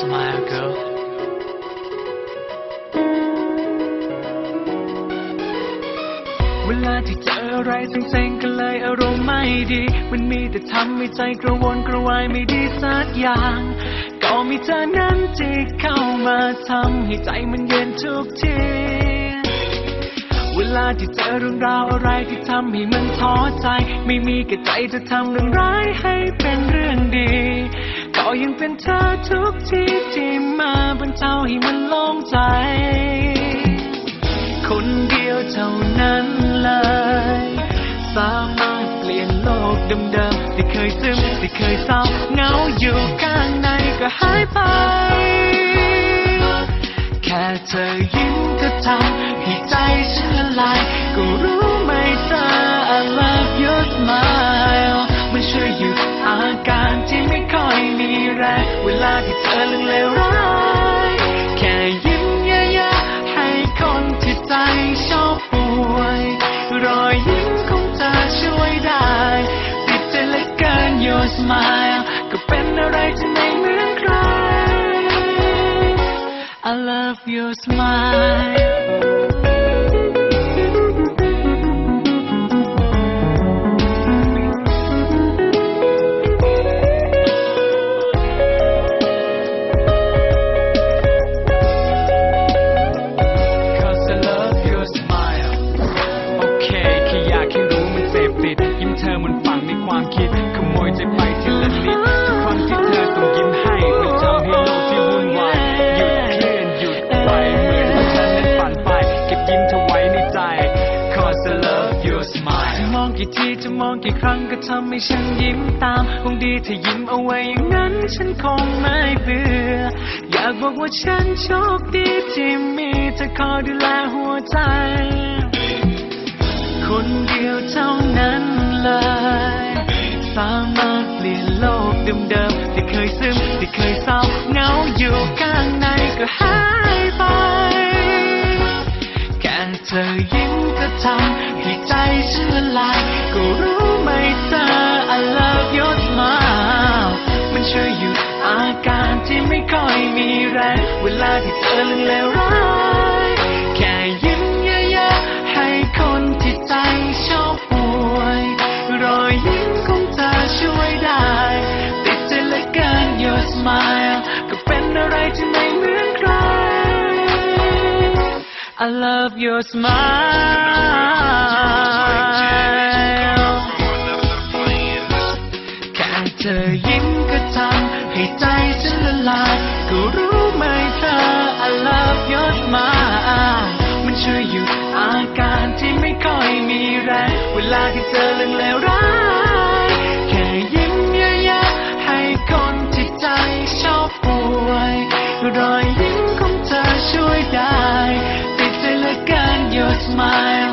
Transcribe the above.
smile, girl. เวลาที่เจออะไรเซ็งๆก็เลยอารมณ์ไม่ดี มันมีแต่ทำให้ใจกระวนกระวายไม่ดีสักอย่าง ก็มีเธอนั้นที่เข้ามาทำให้ใจมันเย็นทุกทีเวลาที่เจอเรื่องราวอะไรที่ทำให้มันท้อใจ ไม่มีกระใจจะทำเรื่องร้ายให้เป็นเรื่องดี ก็ยังเป็นเธอทุกทีที่มาบรรเทาให้มันโล่งใจ คนเดียวเท่านั้นเลย สามารถเปลี่ยนโลกเดิมๆที่เคยซึมที่เคยเศร้าเหงาอยู่ข้างในก็หายไป แค่เธอยิ้มก็ทำให้ใจฉันละลาย ก็รู้ไหมเธอ I love your smile อาการที่ไม่ค่อยมีแรงเวลาที่เธอเรื่องเลวร้ายแค่ยิ้มเยอะๆให้คนที่ใจชอบป่วย รอยยิ้มของเธอช่วยได้ ติดใจเหลือเกิน your smile ก็เป็นอะไรที่ไม่เหมือนใคร I love your smile มองกี่ทีจะมองกี่ครั้งก็ทำให้ฉันยิ้มตามคงดีถ้ายิ้มเอาไว้อย่างนั้นฉันคงไม่เบื่อ อยากบอกว่าฉันโชคดีที่มีเธอคอยดูแลหัวใจ คนเดียวเท่านั้นเลย สามารถเปลี่ยนโลกเดิมๆที่เคยซึมที่เคยเศร้าเหงาอยู่ข้างในก็หายไป แค่เธอยิ้มก็ทำให้ใจ ฉันละลายก็รู้ไหมเธอ I love your smile มันช่วยหยุดอาการที่ไม่ค่อยมีแรงเวลาที่เจอเรื่องเลวร้ายแค่ยิ้มเยอะๆให้คนที่ใจชอบป่วย รอยยิ้มของเธอช่วยได้ ติดใจเหลือเกิน your smile ก็เป็นอะไรที่ไม่เหมือนใคร I love your smile แค่เธอยิ้มก็ทำให้ใจฉันละลาย ก็รู้ไหมเธอ I love your smile มันช่วยหยุดอาการที่ไม่ค่อยมีแรงเวลาที่เจอเรื่องเลวร้าย แค่ยิ้มเยอะๆให้คนที่ใจชอบป่วยรอยยิ้มของเธอช่วยได้ ติดใจเหลือเกิน your smile